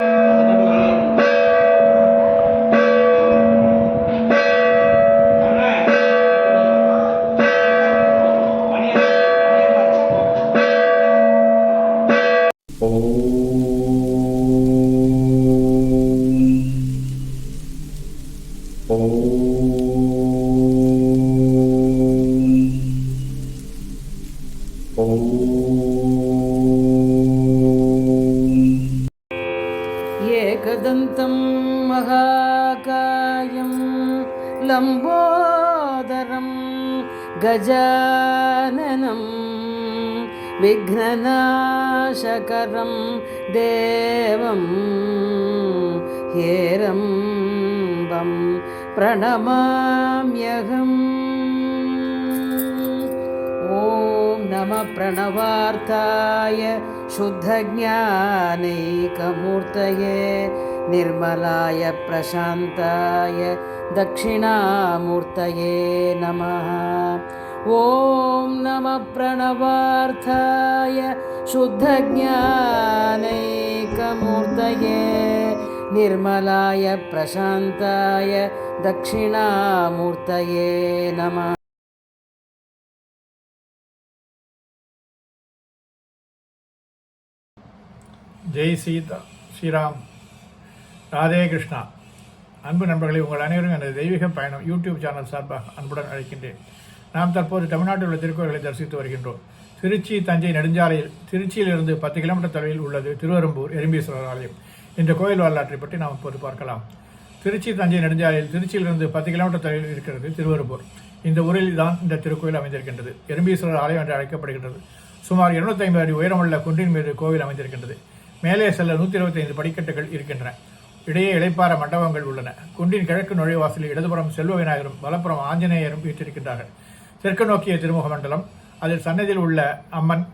you गजाननं विघ्ननाशकरं देवं हेरम्बं प्रणमाम्यहम्। ॐ नमः प्रणवार्ताय शुद्धज्ञानैकमूर्तये निर्मलाय प्रशान्ताय दक्षिणामूर्तये नमः। ॐ नमः प्रणवार्थाय शुद्धज्ञानैकमूर्तये निर्मलाय प्रशान्ताय दक्षिणामूर्तये नमः। जय सीता, श्रीराम। ராதே கிருஷ்ணா. அன்பு நண்பர்களை உங்கள் அனைவரும் எனது தெய்வீக பயணம் யூடியூப் சேனல் சார்பாக அன்புடன் அழைக்கின்றேன். நாம் தற்போது தமிழ்நாட்டில் உள்ள திருக்கோயில்களை தரிசித்து வருகின்றோம். திருச்சி தஞ்சை நெடுஞ்சாலையில் திருச்சியிலிருந்து பத்து கிலோமீட்டர் தொலைவில் உள்ளது திருவெரும்பூர் எறும்பீஸ்வரர் ஆலயம். இந்த கோயில் வரலாற்றை பற்றி நாம் இப்போது பார்க்கலாம். திருச்சி தஞ்சை நெடுஞ்சாலையில் திருச்சியிலிருந்து பத்து கிலோமீட்டர் தொலைவில் இருக்கிறது திருவெரும்பூர் இந்த ஊரில் தான் இந்த திருக்கோயில் அமைந்திருக்கின்றது. எறும்பீஸ்வரர் ஆலயம் என்று அழைக்கப்படுகின்றது. சுமார் 250 ஐம்பது அடி உயரமுள்ள குன்றின் மீது கோவில் அமைந்திருக்கின்றது. மேலே செல்ல நூற்றி இருபத்தைந்து படிக்கட்டுகள் இருக்கின்றன. இடையே இளைப்பாற மண்டபங்கள் உள்ளன. குன்றின் கிழக்கு நுழைவாசலில் இடதுபுறம் செல்வ விநாயகரும் வலப்புறம் ஆஞ்சநேயரும் வீற்றிருக்கின்றார்கள். தெற்கு நோக்கிய திருமுக மண்டலம் அதில் சன்னதியில் உள்ள அம்மன்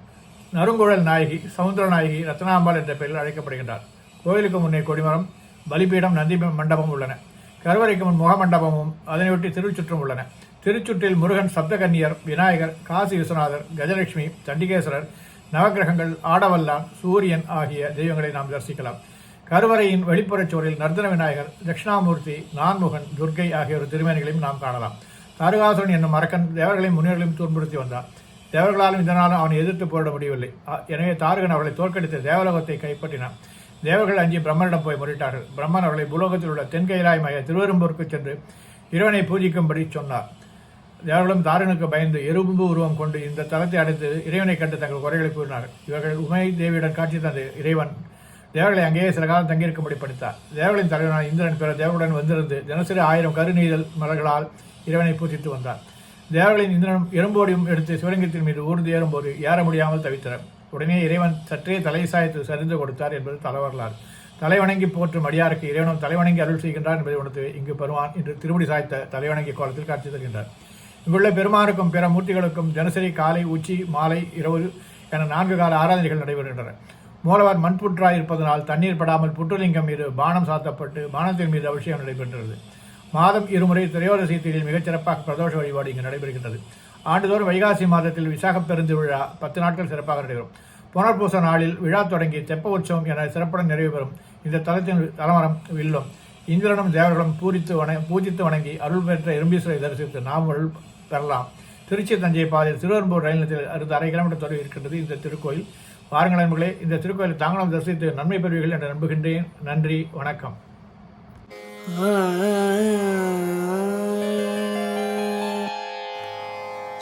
நறுங்குழல் நாயகி சவுந்தர நாயகி ரத்னாம்பாள் என்ற பெயரில் அழைக்கப்படுகின்றார். கோயிலுக்கு முன்னே கொடிமரம் பலிபீடம் நந்தி மண்டபம் உள்ளன. கருவறைக்கு முன் முகமண்டபமும் அதனையொட்டி திருச்சுற்றும் உள்ளன. திருச்சுற்றில் முருகன் சப்தகன்னியர் விநாயகர் காசி விஸ்வநாதர் கஜலட்சுமி சண்டிகேஸ்வரர் நவக்கிரகங்கள் ஆடவல்லான் சூரியன் ஆகிய தெய்வங்களை நாம் தரிசிக்கலாம். கருவறையின் வெளிப்புறச் சுவரில் நர்தன விநாயகர் தட்சிணாமூர்த்தி நான்முகன் துர்க்கை ஆகியோர் திருமேனிகளையும் நாம் காணலாம். தாரகாசுரன் என்னும் அரக்கன் தேவர்களையும் முனிவர்களையும் துன்புறுத்தி வந்தார். தேவர்களாலும் இதனாலும் அவனை எதிர்த்து போரிட முடியவில்லை. எனவே தாரகன் அவர்களை தோற்கடித்து தேவலோகத்தை கைப்பற்றினான். தேவர்கள் அஞ்சி பிரம்மனிடம் போய் முறையிட்டார்கள். பிரம்மன் அவர்களை பூலோகத்தில் உள்ள தென்கைலாய் மைய திருவெரும்பூருக்கு சென்று இறைவனை பூஜிக்கும்படி சொன்னார். தேவர்களும் தாரகனுக்கு பயந்து எறும்பு உருவம் கொண்டு இந்த தலத்தை அடைத்து இறைவனை கண்டு தங்கள் குறைகளை கூறினார்கள். இவர்கள் உமை தேவியுடன் காட்சி தந்து இறைவன் தேவர்களை அங்கேயே சில காலம் தங்கியிருக்கும்படி படித்தார். தேவர்களின் தலைவனான இந்திரன் பிற தேவருடன் வந்திருந்து தினசரி ஆயிரம் கருநீதல் மலர்களால் இறைவனை பூஜித்து வந்தார். தேவர்களின் இந்திரனும் எறும்போடியும் எடுத்து சிவலிங்கத்தின் மீது ஊர்ந்து ஏறும்போது ஏற முடியாமல் தவித்தனர். உடனே இறைவன் சற்றே தலை சரிந்து கொடுத்தார் என்பது தலவரலாறு. தலைவணங்கி போற்றும் அடியாருக்கு இறைவனும் தலைவணங்கி அருள் செய்கின்றார் என்பதை உணர்த்து இங்கு பெருமான் இன்று திருமுடி சாய்த்த தலைவணங்கி கோலத்தில் காட்சி தருகின்றார். இங்குள்ள பெருமானுக்கும் பிற மூர்த்திகளுக்கும் தினசரி காலை உச்சி மாலை இரவு என நான்கு கால ஆராதனைகள் நடைபெறுகின்றன. மூலவர் மண்புற்றாய் இருப்பதனால் தண்ணீர் படாமல் புற்றுலிங்கம் மீது பானம் சாத்தப்பட்டு பானத்தின் மீது அபிஷேகம் நடைபெறுகிறது மாதம் இருமுறை திரையோதசி தீரில் மிகச்சிறப்பாக பிரதோஷ வழிபாடு இங்கு நடைபெறுகின்றது. ஆண்டுதோறும் வைகாசி மாதத்தில் விசாக பெருந்திருவிழா பத்து நாட்கள் சிறப்பாக நடைபெறும். புனர்பூச நாளில் விழா தொடங்கி தெப்ப உற்சவம் என சிறப்புடன் நிறைவு பெறும் இந்த தலத்தின் தலமரம் வில்லும். இந்திரனும் தேவர்களும் பூரித்து வண பூஜித்து வணங்கி அருள் பெற்ற இரும்பீஸ்வரை தரிசித்து நாம் அருள் பெறலாம். திருச்சி தஞ்சை பாதையில் திருவெரும்பூர் ரயில் நிலையத்தில் அறுபது அரை கிலோமீட்டர் தொலைவில் இருக்கின்றது இந்த திருக்கோயில். வாருங்கள் நண்பர்களே இந்த திருக்கோயிலை தாங்களும் தரிசித்து நன்மை பெறுவீர்கள் என்று நம்புகின்றேன் நன்றி வணக்கம்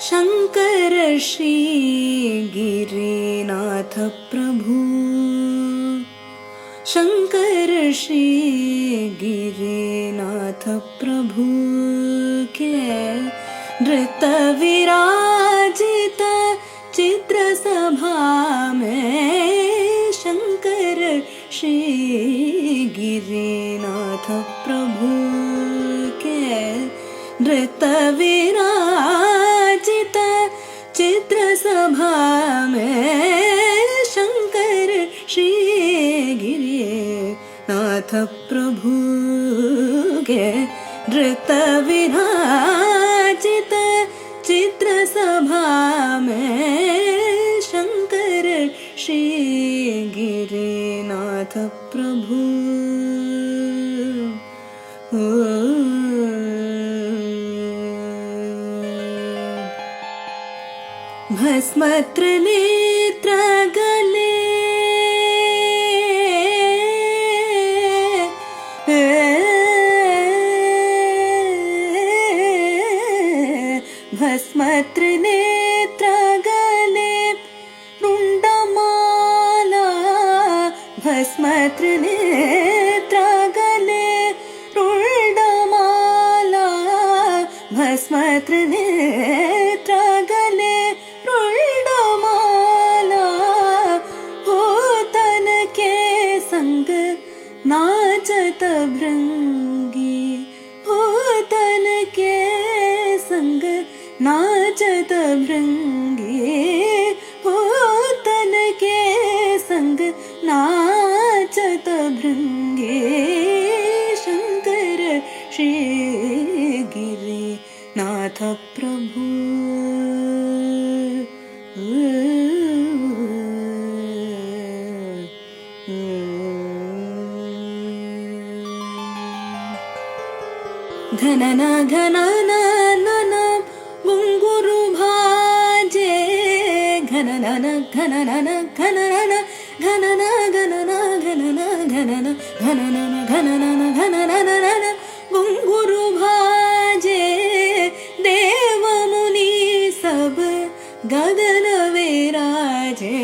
शङ्कर श्रीगिरिनाथ प्रभु शङ्कर श्रीगिरिनाथ प्रभु के नृत श्रीगिरिनाथ प्रभु के नृतविराजित चित्रसभा चित्रसभाे शङ्कर श्री के नृतविरा ഭസ്മത്രനേത്രകലേ. ഭസ്മത്രനേത്രകലേ. റുണ്ടമാല ഭസ്മത്രനേത്രകലേ. റുണ്ടമാല ഭസ്മത്രനേ भृङ्गी तन के संग नाचत तन के संग नाचत भृङ्गे शङ्कर श्रीगिरि नाथ घनन घन नों गुरु भे घन घन नन घन घन घन घनन घन न घन नन गुरुभाे दुनिस गगन विराजे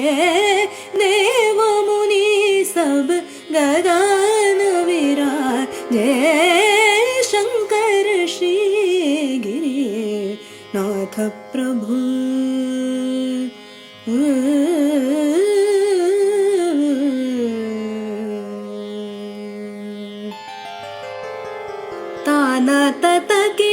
देव मुनिस गगन विरा मनततके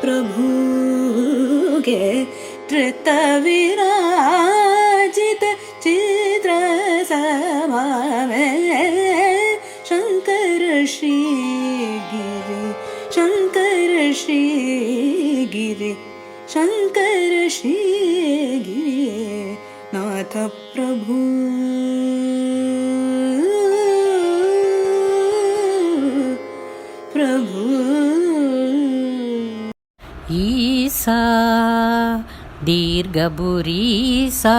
प्रभुगे तृतविराजित चित्र सभाे शङ्कर श्रीगिरि शङ्कर श्रीगिरि शङ्कर श्री தீர்க்கபுரீசா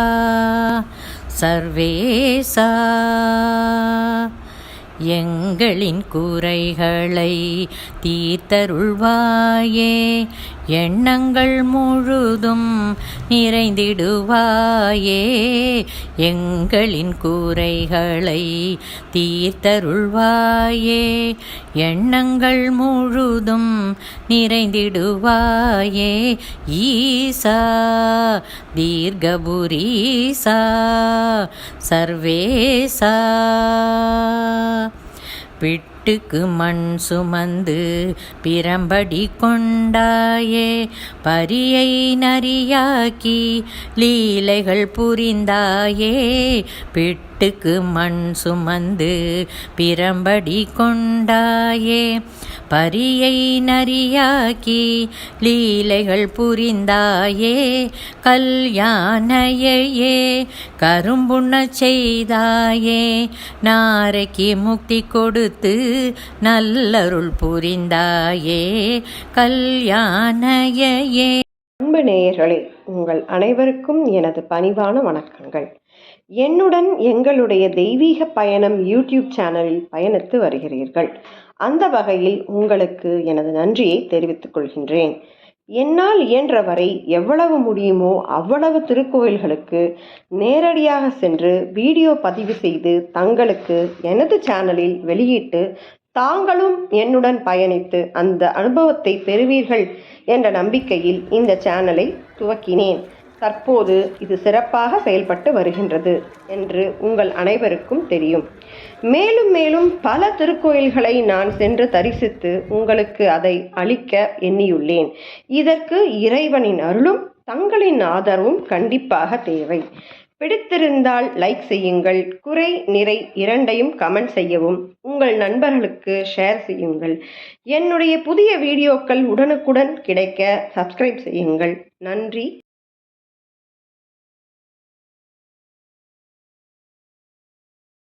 சர்வேசா எங்களின் குறைகளை தீர்த்தருள்வாயே. எண்ணங்கள் முழுதும் நிறைந்திடுவாயே. எங்களின் கூரைகளை தீர்த்தருள்வாயே. எண்ணங்கள் முழுதும் நிறைந்திடுவாயே. ஈசா தீர்கபுரீசா சர்வேசா. पीठ பிட்டுக்கு மண் சுமந்து பிரம்படி கொண்டாயே பரியை நரியாக்கி லீலைகள் புரிந்தாயே பிட்டுக்கு மண் சுமந்து பிரம்படி கொண்டாயே பரியை நரியாக்கி லீலைகள் புரிந்தாயே கல்யாணையே கரும்புண்ண செய்தாயே நாரைக்கு முக்தி கொடுத்து நல்லருள் புரிந்தாயே கல்யாணையே. அன்பு நேயர்களே உங்கள் அனைவருக்கும் எனது பணிவான வணக்கங்கள். என்னுடன் எங்களுடைய தெய்வீக பயணம் யூடியூப் சேனலில் பயணித்து வருகிறீர்கள். அந்த வகையில் உங்களுக்கு எனது நன்றியை தெரிவித்துக் கொள்கின்றேன். என்னால் இயன்றவரை எவ்வளவு முடியுமோ அவ்வளவு திருக்கோயில்களுக்கு நேரடியாக சென்று வீடியோ பதிவு செய்து தங்களுக்கு எனது சேனலில் வெளியிட்டு தாங்களும் என்னுடன் பயணித்து அந்த அனுபவத்தை பெறுவீர்கள் என்ற நம்பிக்கையில் இந்த சேனலை துவக்கினேன். தற்போது இது சிறப்பாக செயல்பட்டு வருகின்றது என்று உங்கள் அனைவருக்கும் தெரியும். மேலும் மேலும் பல திருக்கோயில்களை நான் சென்று தரிசித்து உங்களுக்கு அதை அளிக்க எண்ணியுள்ளேன். இதற்கு இறைவனின் அருளும் தங்களின் ஆதரவும் கண்டிப்பாக தேவை. பிடித்திருந்தால் லைக் செய்யுங்கள் குறை நிறை இரண்டையும் கமெண்ட் செய்யவும் உங்கள் நண்பர்களுக்கு ஷேர் செய்யுங்கள். என்னுடைய புதிய வீடியோக்கள் உடனுக்குடன் கிடைக்க சப்ஸ்கிரைப் செய்யுங்கள். நன்றி.